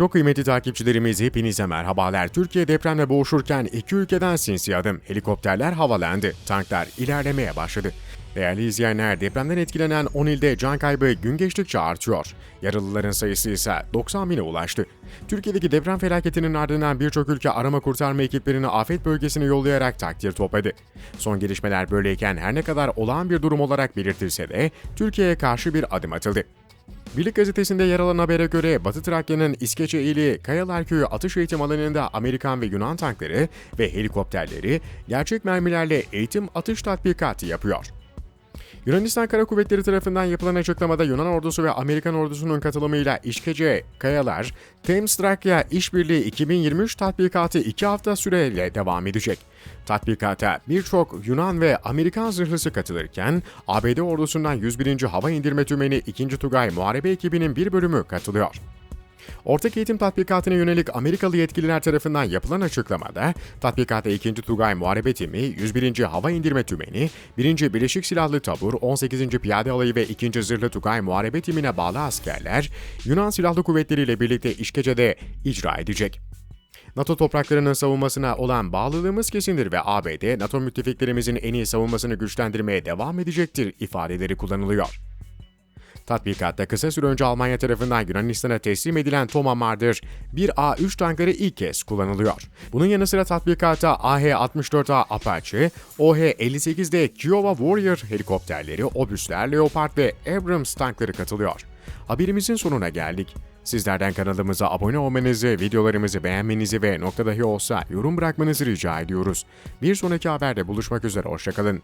Çok kıymetli takipçilerimiz hepinize merhabalar. Türkiye depremle boğuşurken iki ülkeden sinsi adım. Helikopterler havalandı. Tanklar ilerlemeye başladı. Değerli izleyenler depremden etkilenen 10 ilde can kaybı gün geçtikçe artıyor. Yaralıların sayısı ise 90 bine ulaştı. Türkiye'deki deprem felaketinin ardından birçok ülke arama kurtarma ekiplerini afet bölgesine yollayarak takdir topladı. Son gelişmeler böyleyken her ne kadar olağan bir durum olarak belirtilse de Türkiye'ye karşı bir adım atıldı. Birlik gazetesinde yer alan habere göre Batı Trakya'nın İskeçe ili Kayalar Köyü atış eğitim alanında Amerikan ve Yunan tankları ve helikopterleri gerçek mermilerle eğitim atış tatbikatı yapıyor. Yunanistan Kara Kuvvetleri tarafından yapılan açıklamada Yunan ordusu ve Amerikan ordusunun katılımıyla İşkece, Kayalar, Thames Trakya İşbirliği 2023 tatbikatı 2 hafta süreyle devam edecek. Tatbikata birçok Yunan ve Amerikan zırhlısı katılırken ABD ordusundan 101. Hava İndirme Tümeni 2. Tugay Muharebe ekibinin bir bölümü katılıyor. Ortak eğitim tatbikatına yönelik Amerikalı yetkililer tarafından yapılan açıklamada, tatbikata 2. Tugay Muharebe Timi, 101. Hava İndirme Tümeni, 1. Birleşik Silahlı Tabur, 18. Piyade Alayı ve 2. Zırhlı Tugay Muharebe Timine bağlı askerler, Yunan Silahlı Kuvvetleri ile birlikte işkecede icra edecek. NATO topraklarının savunmasına olan bağlılığımız kesindir ve ABD, NATO müttefiklerimizin en iyi savunmasını güçlendirmeye devam edecektir ifadeleri kullanılıyor. Tatbikatta kısa süre önce Almanya tarafından Yunanistan'a teslim edilen Toma Marder 1A3 tankları ilk kez kullanılıyor. Bunun yanı sıra tatbikata AH-64A Apache, OH-58'de Kiowa Warrior helikopterleri, Obüsler, Leopard ve Abrams tankları katılıyor. Haberimizin sonuna geldik. Sizlerden kanalımıza abone olmanızı, videolarımızı beğenmenizi ve nokta dahi olsa yorum bırakmanızı rica ediyoruz. Bir sonraki haberde buluşmak üzere, hoşçakalın.